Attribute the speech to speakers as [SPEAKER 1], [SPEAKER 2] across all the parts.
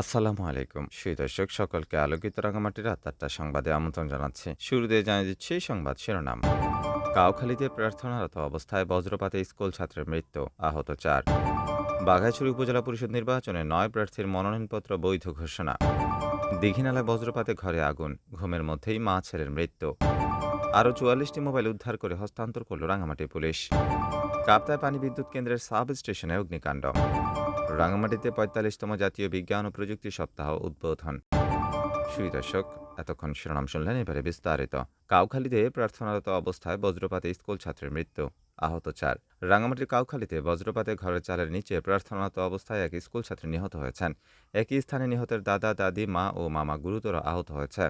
[SPEAKER 1] আসসালামু আলাইকুম। সুই দর্শক, সকলকে আলোকিত রাঙামাটির আত্মারটা সংবাদে আমন্ত্রণ জানাচ্ছি। শুরুতে জানিয়ে দিচ্ছি সংবাদ শিরোনাম। কাউখালীতে প্রার্থনারত অবস্থায় বজ্রপাতে স্কুল ছাত্রের মৃত্যু, আহত চার। বাঘাইছড়ি উপজেলা পরিষদ নির্বাচনে নয় প্রার্থীর মনোনয়নপত্র বৈধ ঘোষণা। দীঘিনালায় বজ্রপাতে ঘরে আগুন, ঘুমের মধ্যেই মা ছেলের মৃত্যু। আরও চুয়াল্লিশটি মোবাইল উদ্ধার করে হস্তান্তর করল রাঙামাটি পুলিশ। কাপ্তায় পানি বিদ্যুৎ কেন্দ্রের সাব স্টেশনে অগ্নিকাণ্ড। রাঙামাটিতে পঁয়তাল্লিশতম জাতীয় বিজ্ঞান ও প্রযুক্তি সপ্তাহ উদ্বোধন। সুই দর্শক, এতক্ষণ শিরোনাম শুনলেন এবারে বিস্তারিত। কাউখালীতে প্রার্থনারত অবস্থায় বজ্রপাতে স্কুল ছাত্রের মৃত্যু। আহত চার। রাঙামাটির কাউখালীতে বজ্রপাতে ঘরের চালের নিচে প্রার্থনারত অবস্থায় এক স্কুল ছাত্রী নিহত হয়েছেন। একই স্থানে নিহতের দাদা, দাদি, মা ও মামা গুরুতর আহত হয়েছে।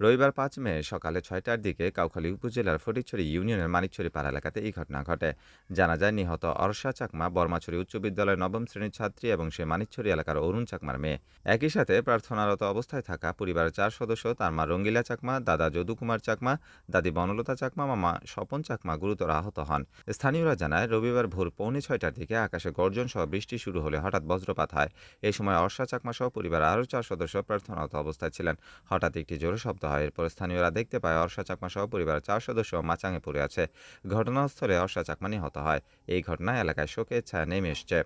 [SPEAKER 1] রবিবার পাঁচ মে সকালে ছয়টার দিকে কাউখালী উপজেলার ফটিকছড়ি ইউনিয়নের মানিকছড়ি পাড়া এলাকাতে এই ঘটনা ঘটে। জানা যায়, নিহত অর্ষা চাকমা বর্মাছড়ি উচ্চ বিদ্যালয়ের নবম শ্রেণির ছাত্রী এবং সে মানিকছড়ি এলাকার অরুণ চাকমার মেয়ে। একই সাথে প্রার্থনারত অবস্থায় থাকা পরিবারের চার সদস্য তার মা রঙ্গিলা চাকমা, দাদা যদুকুমার চাকমা, দাদি বনলতা চাকমা, মামা স্বপন চাকমা গুরুতর আহত হন। স্থানীয়রা জানায়, রবিবার ভোর পৌনে ছয়টার দিকে আকাশে গর্জন সহ বৃষ্টি শুরু হলে হঠাৎ বজ্রপাত হয়। এই সময় অর্ষা চাকমা সহ পরিবার আরও চার সদস্য প্রার্থনারত অবস্থায় ছিলেন। হঠাৎ একটি জোরে শব্দ হয় এরপর স্থানীয়রা দেখতে পায় অর্ষা চাকমা সহ পরিবারের চার সদস্য মাচাঙে পড়ে আছে। ঘটনাস্থলে অর্ষা চাকমা নিহত হয়। এই ঘটনায় এলাকায় শোকের ছায়া নেমে এসছে।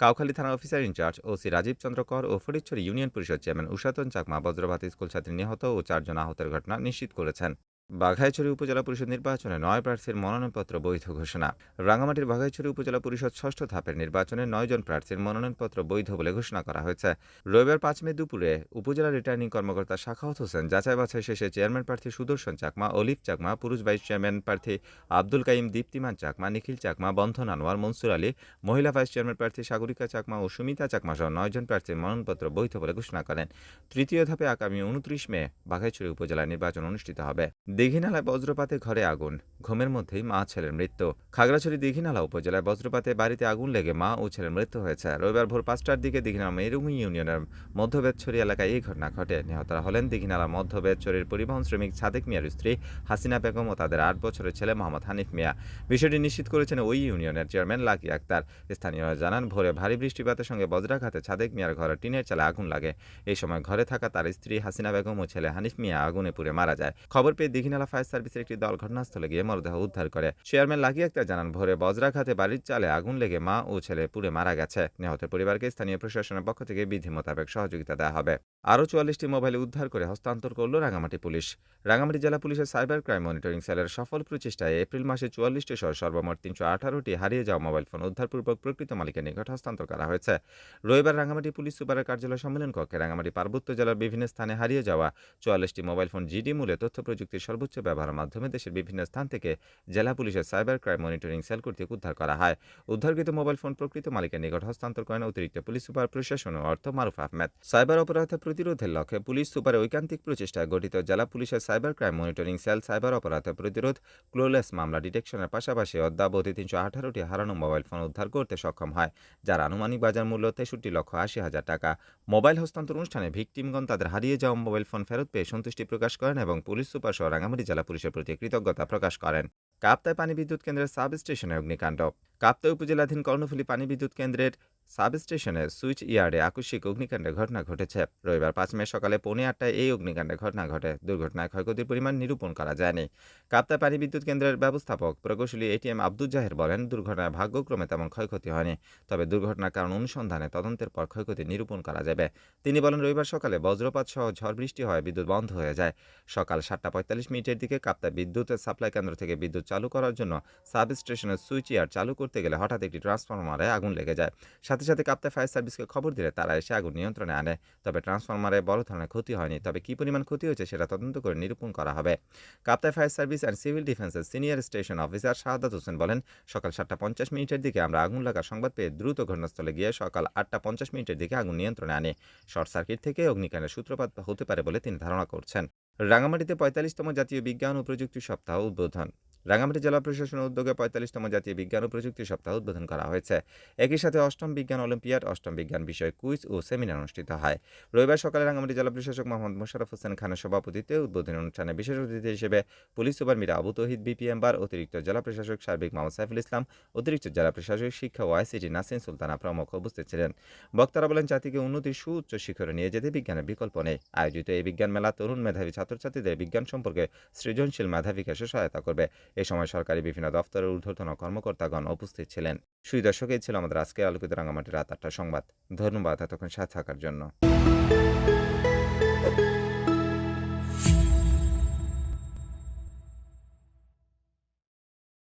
[SPEAKER 1] কাউখালী থানা officer in charge OC Rajib Chandra Kar O Faridchhari union পরিষদ চেয়ারম্যান উষাতন চাকমা বজ্রভাতি স্কুল ছাত্রী নিহত ও চারজন আহতের ঘটনা নিশ্চিত করেছেন। বাঘাইছড়ি উপজেলা পরিষদ নির্বাচনে নয় প্রার্থীর মনোনয়নপত্র বৈধ ঘোষণা। রাঙামাটির বাঘাইছড়ি উপজেলা পরিষদ ষষ্ঠ ধাপের নির্বাচনে নয়জন প্রার্থীর মনোনয়নপত্র বৈধ বলে ঘোষণা করা হয়েছে। রবিবার পাঁচ মে দুপুরে উপজেলা রিটার্নিং কর্মকর্তা শাখাওয়াত হোসেন, যাচাই বাছাই শেষে চেয়ারম্যান প্রার্থী সুদর্শন চাকমা অলিভ চাকমা, পুরুষ ভাইস চেয়ারম্যান প্রার্থী আব্দুল কাইম, দীপ্তিমান চাকমা, নিখিল চাকমা, বন্ধন আনোয়ার, মনসুর আলী, মহিলা ভাইস চেয়ারম্যান প্রার্থী সাগরিকা চাকমা ও সুমিতা চাকমা সহ নয়জন প্রার্থীর মনোনয়নপত্র বৈধ বলে ঘোষণা করেন। তৃতীয় ধাপে আগামী উনত্রিশ মে বাঘাইছড়ি উপজেলা নির্বাচন অনুষ্ঠিত হবে। দীঘিনালায় বজ্রপাতে ঘরে আগুন, ঘুমের মধ্যেই মা ছেলের মৃত্যু। খাগড়াছড়ি দীঘিনালা উপজেলায় বজ্রপাতে বাড়িতে আগুন লেগে মা ও ছেলের মৃত্যু হয়েছে। রবিবার ভোর পাঁচটার দিকে দীঘিনালা মেরুমি ইউনিয়নের মধ্যবেদছড়ি এলাকায় এই ঘটনা ঘটে। নিহতরা হলেন দীঘিনালা মধ্যবেদছড়ির পরিবহন শ্রমিক সাদেক মিয়ার স্ত্রী হাসিনা বেগম ও তাদের আট বছরের ছেলে মোহাম্মদ হানিফ মিয়া। বিষয়টি নিশ্চিত করেছেন ওই ইউনিয়নের চেয়ারম্যান লাকি আক্তার। স্থানীয়রা জানান, ভোরে ভারী বৃষ্টিপাতের সঙ্গে বজ্রাঘাতে সাদেক মিয়ার ঘরে টিনের চালে আগুন লাগে। এই সময় ঘরে থাকা তার স্ত্রী হাসিনা বেগম ও ছেলে হানিফ মিয়া আগুনে পুড়ে মারা যায়। খবর পেয়ে দীঘিনালা ফায়ার সার্ভিসের একটি দল ঘটনাস্থলে গিয়ে মরদেহ উদ্ধার করে। চেয়ারম্যান লাগি আক্তার জানান, ভোরে বজ্রাঘাতে বাড়ির চালে আগুন লেগে মা ও ছেলে পুড়ে মারা গেছে। নিহতের পরিবারকে স্থানীয় প্রশাসনের পক্ষ থেকে বিধি মোতাবেক সহযোগিতা দেওয়া হবে। আরও চুয়াল্লিশটি মোবাইল উদ্ধার করে হস্তান্তর করল রাঙামাটি পুলিশ। রাঙামাটি জেলা পুলিশের সাইবার ক্রাইম মনিটরিং সেলের সফল প্রচেষ্টায় এপ্রিল মাসে চুয়াল্লিশটি সহ সর্বমোট তিনশো আঠারোটি হারিয়ে যাওয়া মোবাইল ফোন উদ্ধারপূর্বক প্রকৃত মালিকের নিকট হস্তান্তর করা হয়েছে। রবিবার রাঙামাটি পুলিশ সুপারের কার্যালয় সম্মেলন কক্ষে রাঙামাটি পার্বত্য জেলার বিভিন্ন স্থানে হারিয়ে যাওয়া চুয়াল্লিশটি মোবাইল ফোন জিডি মূলে তথ্য প্রযুক্তির সর্বোচ্চ ব্যবহারের মাধ্যমে দেশের বিভিন্ন স্থান থেকে জেলা পুলিশের সাইবার ক্রাইম মনিটরিং সেল কর্তৃক উদ্ধার করা হয়। উদ্ধারকৃত মোবাইল ফোন প্রকৃত মালিকের নিকট হস্তান্তর করেন অতিরিক্ত পুলিশ সুপার প্রশাসন ও অর্থ মারুফ আহমেদ। সাইবার অপরাধ প্রতিরোধের লক্ষ্যে পুলিশ সুপার ঐকান্তিক প্রচেষ্টায় গঠিত জেলা পুলিশের cyber crime monitoring cell cyber অপরাধ প্রতিরোধ ক্লোলেস মামলা ডিটেকশনের পাশাপাশি অদ্যাবধি তিনশো আঠারোটি হারানো মোবাইল ফোন উদ্ধার করতে সক্ষম হয়, যার আনুমানিক বাজার মূল্য তেষট্টি লক্ষ আশি হাজার টাকা। মোবাইল হস্তান্তর অনুষ্ঠানে ভিকটিমগণ তাদের হারিয়ে যাওয়া মোবাইল ফোন ফেরত পেয়ে সন্তুষ্টি প্রকাশ করেন এবং পুলিশ সুপার রাঙামাটি জেলা পুলিশের প্রতি কৃতজ্ঞতা প্রকাশ করেন। কাপ্তায় পানি বিদ্যুৎ কেন্দ্রের সাব স্টেশনে অগ্নিকাণ্ড। কাপ্তায় উপজেলাধীন কর্ণফুলী পানি বিদ্যুৎ কেন্দ্রের সাব স্টেশনের সুইচ ইয়ার্ডে আকস্মিক অগ্নিকাণ্ডের ঘটনা ঘটেছে। রবিবার পাঁচ মে সকালে পৌনে আটটায় এই অগ্নিকাণ্ডের ঘটনা ঘটে। দুর্ঘটনায় ক্ষয়ক্ষতির পরিমাণ নিরূপণ করা যায়নি। কাপ্তায় পানি বিদ্যুৎ কেন্দ্রের ব্যবস্থাপক প্রকৌশলী এটিএম আব্দুল জাহের বলেন, দুর্ঘটনায় ভাগ্যক্রমে তেমন ক্ষয়ক্ষতি হয়নি, তবে দুর্ঘটনার কারণ অনুসন্ধানে তদন্তের পর ক্ষয়ক্ষতি নিরূপণ করা যাবে। তিনি বলেন, রবিবার সকালে বজ্রপাত সহ ঝড় বৃষ্টি হয় বিদ্যুৎ বন্ধ হয়ে যায়। সকাল সাতটা পঁয়তাল্লিশ মিনিটের দিকে কাপ্তায় বিদ্যুতের সাপ্লাই কেন্দ্র থেকে বিদ্যুৎ চালু করার জন্য সাব স্টেশনের সুইচ ইয়ার্ড চালু করতে গেলে হঠাৎ একটি ট্রান্সফরমারে আগুন লেগে যায়। সাথে সাথে কাপ্তায় ফায়ার সার্ভিসকে খবর দিলে তারা এসে আগুন নিয়ন্ত্রণে আনে। তবে ট্রান্সফরমারে বড় ধরনের ক্ষতি হয়নি। তবে কী পরিমাণ ক্ষতি হয়েছে সেটা তদন্ত করে নিরূপণ করা হবে। কাপ্তায় ফায়ার সার্ভিস অ্যান্ড সিভিল ডিফেন্সের senior station officer Shahadat Hossain বলেন, সকাল সাতটা পঞ্চাশ মিনিটের দিকে আমরা আগুন লাগার সংবাদ পেয়ে দ্রুত ঘটনাস্থলে গিয়ে সকাল আটটা পঞ্চাশ মিনিটের দিকে আগুন নিয়ন্ত্রণে আনে। শর্ট সার্কিট থেকে অগ্নিকাণ্ডের সূত্রপাত হতে পারে বলে তিনি ধারণা করছেন। রাঙামাটিতে পঁয়তাল্লিশতম জাতীয় বিজ্ঞান ও প্রযুক্তি সপ্তাহ উদ্বোধন। রাঙামাটি জেলা প্রশাসনের উদ্যোগে পঁয়তাল্লিশতম জাতীয় বিজ্ঞান ও প্রযুক্তি সপ্তাহ উদ্বোধন করা হয়েছে। একই সাথে অষ্টম বিজ্ঞান অলিম্পিয়াড, অষ্টম বিজ্ঞান বিষয়ে কুইজ ও সেমিনার অনুষ্ঠিত হয়। রবিবার সকালে রাঙামাটি জেলা প্রশাসক মোহাম্মদ মোশারফ হোসেন খানের সভাপতিত্বে উদ্বোধনী অনুষ্ঠানে বিশেষ অতিথি হিসেবে police super Mira Abu Tohid BPM bar অতিরিক্ত জেলা প্রশাসক সার্বিক মোহাম্মদ সাইফুল ইসলাম, অতিরিক্ত জেলা প্রশাসক শিক্ষা ও আইসিটি নাসিন সুলতানা প্রমুখ উপস্থিত ছিলেন। বক্তারা বলেন, জাতিকে উন্নতির সুউচ্চ শিখরে নিয়ে যেতে বিজ্ঞানের বিকল্প নেই। আয়োজিত এই বিজ্ঞান মেলা তরুণ মেধাবী ছাত্রছাত্রীদের বিজ্ঞান সম্পর্কে সৃজনশীল মেধা বিকাশে সহায়তা করবে। এ সময় সরকারি বিভিন্ন দপ্তরের ঊর্ধ্বতন কর্মকর্তাগণ উপস্থিত ছিলেন। সুই দর্শক ছিল আমাদের আজকে আলোকিত রাঙামাটি রাত আটটা সংবাদ। ধন্যবাদ এতক্ষণ সাথে থাকার জন্য।